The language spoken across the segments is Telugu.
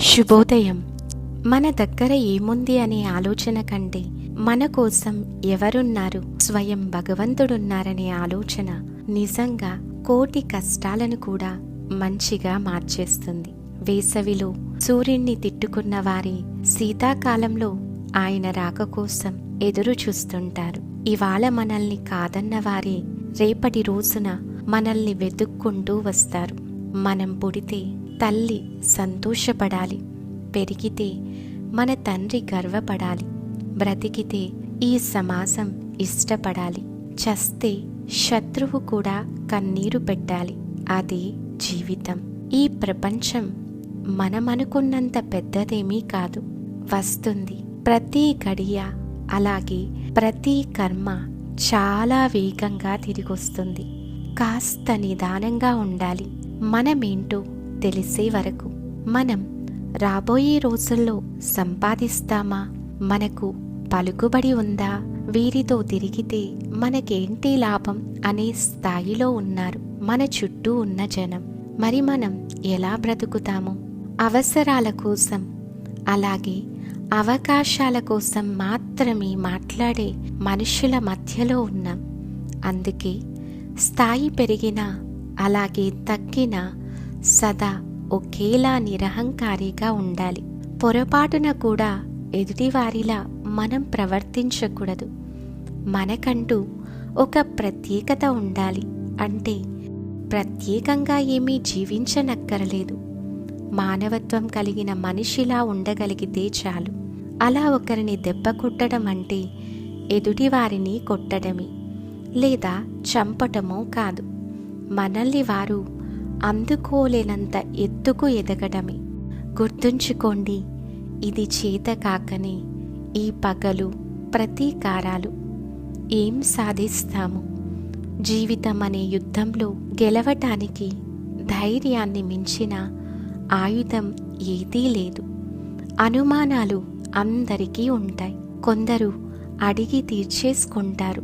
శుభోదయం. మన దగ్గర ఏముంది అనే ఆలోచన కంటే మన కోసం ఎవరున్నారు? స్వయం భగవంతుడున్నారనే ఆలోచన నిజంగా కోటి కష్టాలను కూడా మంచిగా మార్చేస్తుంది. వేసవిలో సూర్యుణ్ణి తిట్టుకున్న వారి శీతాకాలంలో ఆయన రాక కోసం ఎదురు చూస్తుంటారు. ఇవాళ మనల్ని కాదన్న వారే రేపటి రోజున మనల్ని వెతుక్కుంటూ వస్తారు. మనం పుడితే తల్లి సంతోషపడాలి. పెరిగితే మన తండ్రి గర్వపడాలి. బ్రతికితే ఈ సమాజం ఇష్టపడాలి. చస్తే శత్రువు కూడా కన్నీరు పెట్టాలి. అదే జీవితం. ఈ ప్రపంచం మనమనుకున్నంత పెద్దదేమీ కాదు. వస్తుంది ప్రతి గడియ అలాగే ప్రతి కర్మ చాలా వేగంగా తిరిగొస్తుంది. కాస్త నిదానంగా ఉండాలి. మనమేంటో తెలిసే వరకు మనం రాబోయే రోజుల్లో సంపాదిస్తామా? మనకు పలుకుబడి ఉందా? వీరితో తిరిగితే మనకేంటి లాభం అనే స్థాయిలో ఉన్నారు మన చుట్టూ ఉన్న జనం. మరి మనం ఎలా బ్రతుకుతాము? అవసరాల కోసం అలాగే అవకాశాల కోసం మాత్రమే మాట్లాడే మనుషుల మధ్యలో ఉన్నాం. అందుకే స్థాయి పెరిగినా అలాగే తగ్గినా సదా ఒకేలా నిరహంకారిగా ఉండాలి. పొరపాటున కూడా ఎదుటివారిలా మనం ప్రవర్తించకూడదు. మనకంటూ ఒక ప్రత్యేకత ఉండాలి. అంటే ప్రత్యేకంగా ఏమీ జీవించనక్కరలేదు. మానవత్వం కలిగిన మనిషిలా ఉండగలిగితే చాలు. అలా ఒకరిని దెబ్బ కొట్టడం అంటే ఎదుటివారిని కొట్టడమే. లేదా చంపటమో కాదు. మనల్ని వారు అందుకోలేనంత ఎత్తుకు ఎదగడమే. గుర్తుంచుకోండి ఇది చేత కాకనే ఈ పగలు ప్రతీకారాలు. ఏం సాధిస్తాము? జీవితం అనే యుద్ధంలో గెలవటానికి ధైర్యాన్ని మించిన ఆయుధం ఏదీ లేదు. అనుమానాలు అందరికీ ఉంటాయి. కొందరు అడిగి తీర్చేసుకుంటారు.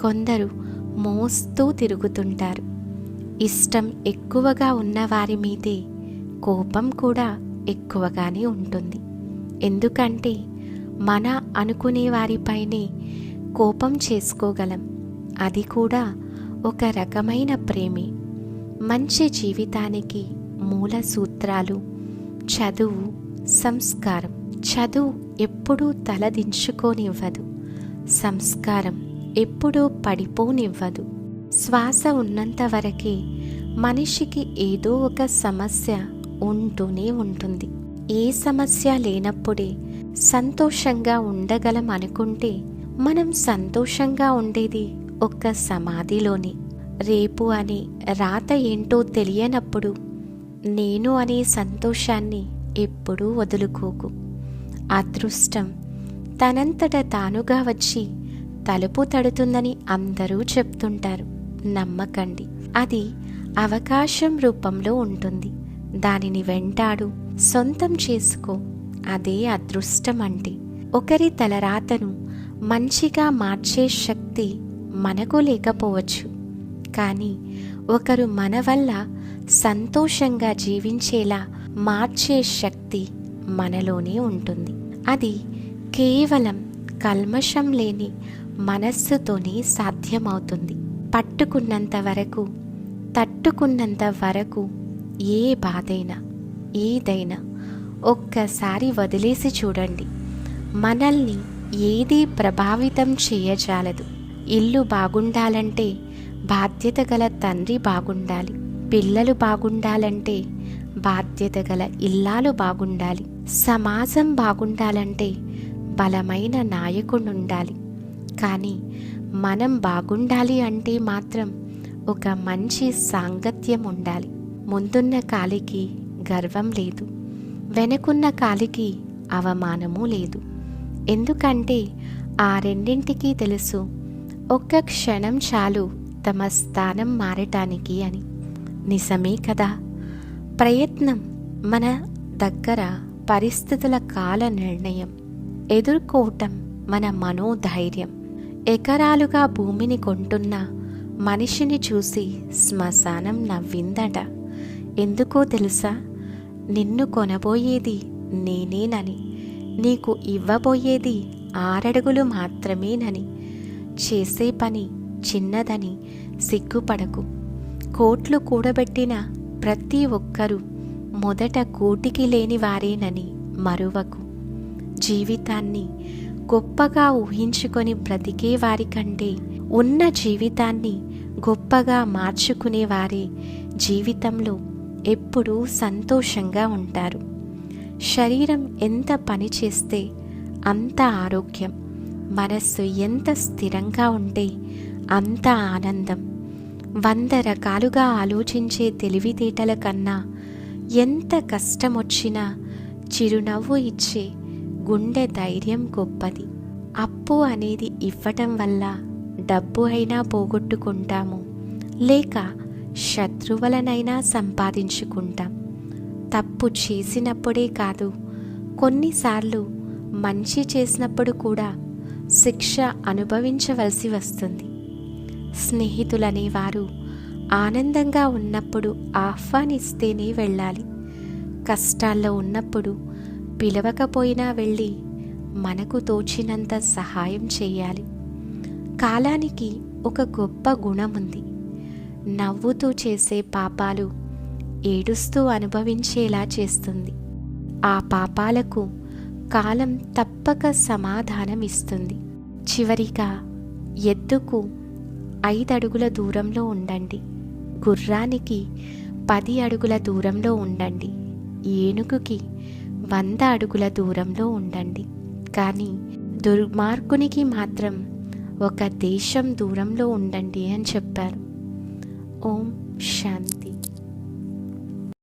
కొందరు మోస్తూ తిరుగుతుంటారు. ఇష్టం ఎక్కువగా ఉన్నవారి మీదే కోపం కూడా ఎక్కువగానే ఉంటుంది. ఎందుకంటే మన అనుకునే వారిపైనే కోపం చేసుకోగలం. అది కూడా ఒక రకమైన ప్రేమే. మంచి జీవితానికి మూల సూత్రాలు చదువు సంస్కారం. చదువు ఎప్పుడూ తలదించుకోనివ్వదు. సంస్కారం ఎప్పుడూ పడిపోనివ్వదు. శ్వాస ఉన్నంత వరకు మనిషికి ఏదో ఒక సమస్య ఉంటూనే ఉంటుంది. ఏ సమస్య లేనప్పుడే సంతోషంగా ఉండగలం అనుకుంటే మనం సంతోషంగా ఉండేది ఒక్క సమాధిలోనే. రేపు అనే రాత ఏంటో తెలియనప్పుడు నేను అనే సంతోషాన్ని ఎప్పుడూ వదులుకోకు. అదృష్టం తనంతట తానుగా వచ్చి తలుపు తడుతుందని అందరూ చెప్తుంటారు. నమ్మకండి. అది అవకాశం రూపంలో ఉంటుంది. దానిని వెంటాడు. సొంతం చేసుకో. అదే అదృష్టం అంటే ఒకరి తలరాతను మంచిగా మార్చే శక్తి మనకు లేకపోవచ్చు. కానీ ఒకరు మన వల్ల సంతోషంగా జీవించేలా మార్చే శక్తి మనలోనే ఉంటుంది. అది కేవలం కల్మషం లేని మనస్సుతోనే సాధ్యమవుతుంది. పట్టుకున్నంత వరకు తట్టుకున్నంత వరకు ఏ బాధైనా ఏదైనా ఒక్కసారి వదిలేసి చూడండి. మనల్ని ఏదీ ప్రభావితం చేయజాలదు. ఇల్లు బాగుండాలంటే బాధ్యత గల తండ్రి బాగుండాలి. పిల్లలు బాగుండాలంటే బాధ్యత గల ఇల్లాలు బాగుండాలి. సమాజం బాగుండాలంటే బలమైన నాయకుడుండాలి. కానీ మనం బాగుండాలి అంటే మాత్రం ఒక మంచి సాంగత్యం ఉండాలి. ముందున్న కాలికి గర్వం లేదు. వెనుకున్న కాలికి అవమానము లేదు. ఎందుకంటే ఆ రెండింటికి తెలుసు ఒక్క క్షణం చాలు తమ స్థానం మారటానికి అని. నిజమే కదా? ప్రయత్నం మన దగ్గర పరిస్థితుల కాల నిర్ణయం. ఎదుర్కోవటం మన మనోధైర్యం. ఎకరాలుగా భూమిని కొంటున్న మనిషిని చూసి శ్మశానం నవ్విందట. ఎందుకో తెలుసా? నిన్ను కొనబోయేది నేనేనని. నీకు ఇవ్వబోయేది ఆరడుగులు మాత్రమేనని. చేసే పని చిన్నదని సిగ్గుపడకు. కోట్లు కూడబెట్టిన ప్రతి ఒక్కరూ మొదట కూటికి లేని వారేనని మరువకు. జీవితాన్ని గొప్పగా ఊహించుకొని బ్రతికే వారికంటే ఉన్న జీవితాన్ని గొప్పగా మార్చుకునేవారే జీవితంలో ఎప్పుడూ సంతోషంగా ఉంటారు. శరీరం ఎంత పని చేస్తే అంత ఆరోగ్యం మనస్సు ఎంత స్థిరంగా ఉంటే అంత ఆనందం. వంద రకాలుగా ఆలోచించే తెలివితేటల కన్నా ఎంత కష్టం వచ్చినా చిరునవ్వు ఇచ్చే గుండె ధైర్యం గొప్పది. అప్పు అనేది ఇవ్వటం వల్ల డబ్బు అయినా పోగొట్టుకుంటాము. లేక శత్రువులనైనా సంపాదించుకుంటాం. తప్పు చేసినప్పుడే కాదు కొన్నిసార్లు మంచి చేసినప్పుడు కూడా శిక్ష అనుభవించవలసి వస్తుంది. స్నేహితులనేవారు ఆనందంగా ఉన్నప్పుడు ఆహ్వానిస్తేనే వెళ్ళాలి. కష్టాల్లో ఉన్నప్పుడు పిలవకపోయినా వెళ్ళి మనకు తోచినంత సహాయం చేయాలి. కాలానికి ఒక గొప్ప గుణం ఉంది. నవ్వుతూ చేసే పాపాలు ఏడుస్తూ అనుభవించేలా చేస్తుంది. ఆ పాపాలకు కాలం తప్పక సమాధానం ఇస్తుంది. చివరిగా ఎద్దుకు ఐదు అడుగుల దూరంలో ఉండండి. గుర్రానికి పది అడుగుల దూరంలో ఉండండి. ఏనుగుకి వంద అడుగుల దూరంలో ఉండండి. కానీ దుర్మార్గునికి మాత్రం ఒక దేశం దూరంలో ఉండండి అని చెప్పారు. ఓం శాంతి.